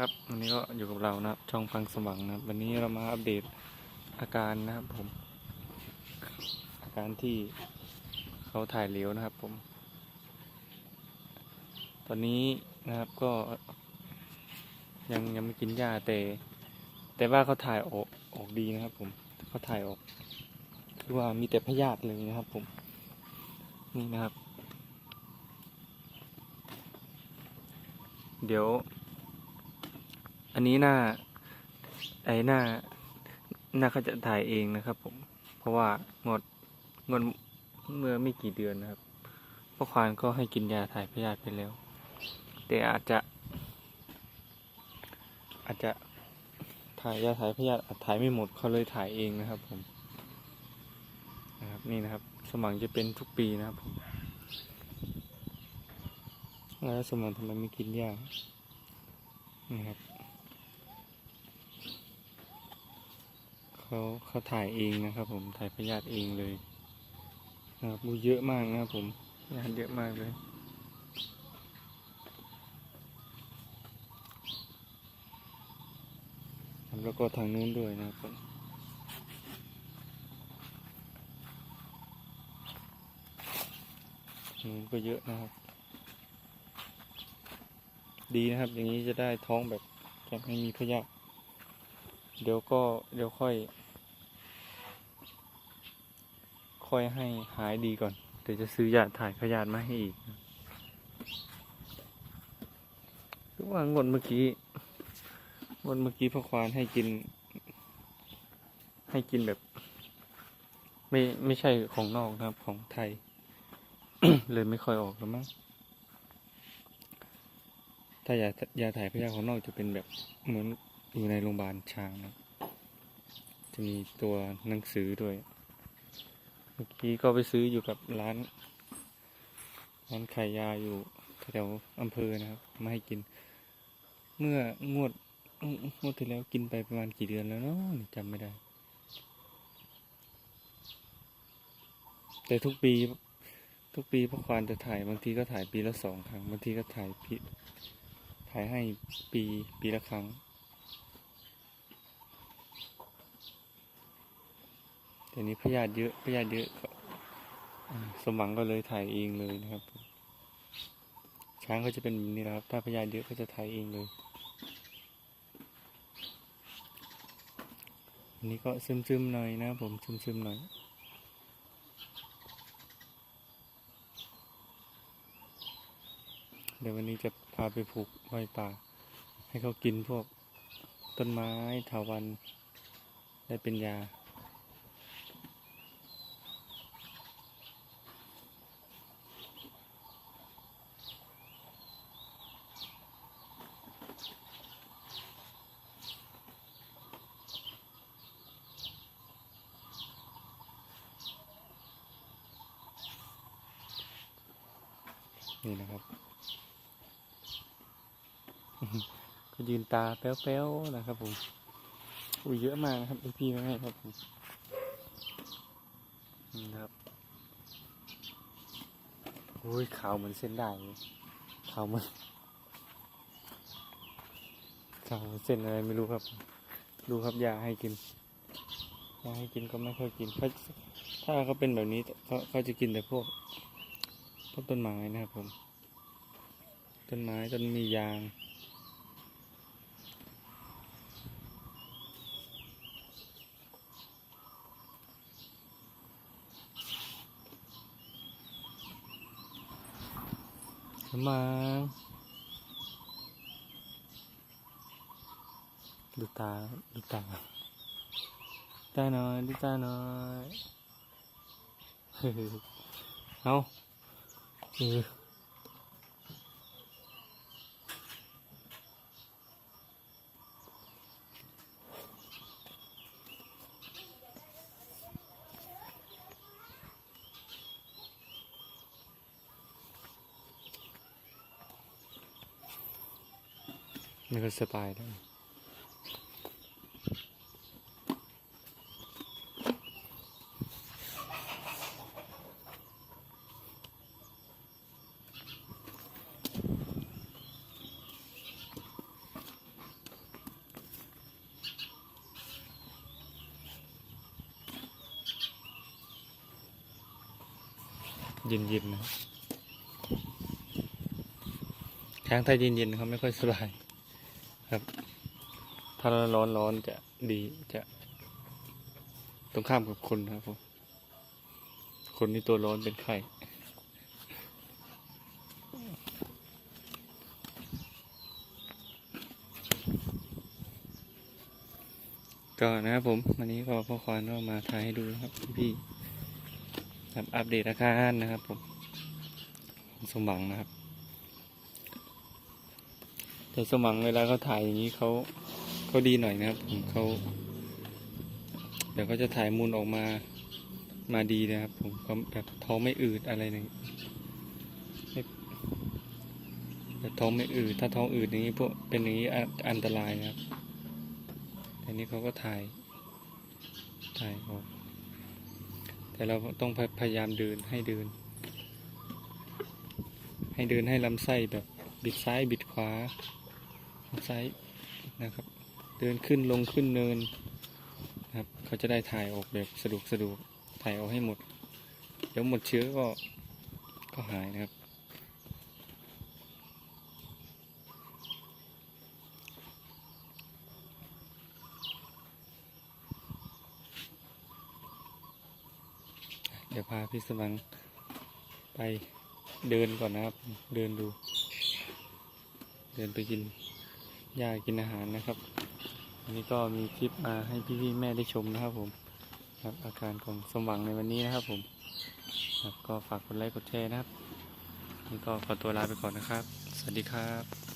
ครับวันนี้ก็อยู่กับเรานะครับ ช่องฟังสว่างนะครับ วันนี้เรามาอัปเดตอาการนะครับผม อาการที่เขาถ่ายเหลวนะครับผม ตอนนี้นะครับก็ ยังยังไม่กินยาแต่แต่ว่าเขาถ่ายออกออกดีนะครับ ผมเขาถ่ายออกคือว่ามีแต่พยาธิเลยนะครับ ผม นี่นะครับ เดี๋ยว อันนี้หน้า ไอ้หน้า หน้าเขาจะถ่ายเองนะครับ ผม เพราะว่างดงดเมื่อไม่กี่เดือนนะครับพ่อควานก็ให้กินยาถ่ายพยาธิไปแล้ว แต่อาจจะ อาจจะถ่ายยาถ่ายพยาธิถ่ายไม่หมดเขาเลยถ่ายเองนะครับ ผม นะครับนี่นะครับ สมองจะเป็นทุกปีนะครับผมแล้วสมองทำไมไม่กินยานะครับ เขาเขาถ่ายเองนะครับ ผมถ่ายพยาธิเองเลยนะครับมูเยอะมากนะครับผมพยาธิเยอะมากเลยแล้วก็ทางนู้นด้วยนะครับนู้นก็เยอะนะครับ ดีนะครับ อย่างนี้จะได้ท้องแบบแบบไม่มีพยาธิเดี๋ยวก็เดี๋ยวค่อย ค่อยให้หายดีก่อน เดี๋ยวจะซื้อยาถ่ายพยาธิมาให้อีกนะคือว่างดเมื่อกี้วันเมื่อกี้พ่อควานให้กิน ให้กินแบบ ไม่ไม่ใช่ของนอกนะครับของไทย เลยไม่ค่อยออกแล้วมั้งถ้ายายาถ่ายพยาธิของนอกจะเป็นแบบเหมือนอยู่ในโรงพยาบาลช้างนะจะมีตัวหนังสือด้วย เมื่อกี้ก็ไปซื้ออยู่กับร้านร้านขายยาอยู่แถวอำเภอนะครับ มาให้กิน เมื่องวดอืมงวดที่แล้วกินไปประมาณกี่เดือนแล้วเนาะจำไม่ได้ แต่ทุกปี ทุกปีพ่อควานจะถ่ายบางทีก็ถ่ายปีละสองครั้งบางทีก็ถ่ายปีถ่ายให้ปีปีละครั้ง แต่นี้พยาธิเยอะพยาธิเยอะก็สมหวังก็เลยถ่ายเองเลยนะครับ ช้างก็จะเป็นแบบนี้นะครับ ถ้าพยาธิเยอะก็จะถ่ายเองเลยอันนี้ก็ซึมๆหน่อยนะผมซึมๆหน่อยเดี๋ยววันนี้จะพาไปผูกไว้ป่า ให้เขากินพวกต้นไม้ถาวันได้เป็นยา นี่นะครับ ก็ยืนตาแป้วๆนะครับผมอุ้ยเยอะมากนะครับพี่แม่ครับผมนี่นะครับโอ้ยขาวเหมือนเส้นได้ขาวเหมันขาวเหมือนเส้นอะไรไม่รู้ครับ ดูครับยาให้กินยาให้กินก็ไม่ค่อยกินเขาถ้าเขาเป็นแบบนี้เขาเขาจะกินแต่พวก พวกต้นไม้นะครับผม ต้นไม้ต้นมียางมาดูตาดูตาตาหน่อยดูตาหน่อย เอา เออนี่ก็ส เย็นๆนะช้างไทยเย็นๆเขาไม่ค่อยสบายครับ ถ้าร้อนร้อนๆจะดีจะตรงข้ามกับคนนะครับผมคนที่ตัวร้อนเป็นไข้ก็นะครับผม วันนี้ก็พ่อควานก็มาถ่ายให้ดูนะครับพี่ ครับอัปเดตอาการนะครับผมสมหวังนะครับ แต่สมหวังเวลาเขาถ่ายอย่างนี้เขาเขาดีหน่อยนะครับผมเขาเดี๋ยวก็จะถ่ายมูลออกมามาดีนะครับ ผมก็แบบท้องไม่อืดอะไรหนึ่งไม่แบบท้องไม่อืดถ้าท้องอืดอย่างนี้พวกเป็นอย่างนี้อันอันตรายนะครับแต่นี่เขาก็ถ่ายถ่ายออก แต่เราต้องพยพยายามเดินให้เดิน ให้เดินให้ลำไส้แบบบิดซ้ายบิดขวาลำซ้ายนะครับ เดินขึ้นลงขึ้นเนินนะครับเขาจะได้ถ่ายออกแบบสะดวกสะดวกถ่ายออกให้หมด เดี๋ยวหมดเชื้อก็ก็หายนะครับ เดี๋ยวพาพี่สมังไปเดินก่อนนะครับ เดินดู เดินไปกินหญ้ากินอาหารนะครับวันนี้ก็มีคลิปมาให้พี่ๆแม่ได้ชมนะครับผมครับอาการของสมหวังในวันนี้นะครับผมครับก็ฝากกดไลค์กดแชร์นะครับนี่ก็ขอตัวลาไปก่อนนะครับ สวัสดีครับ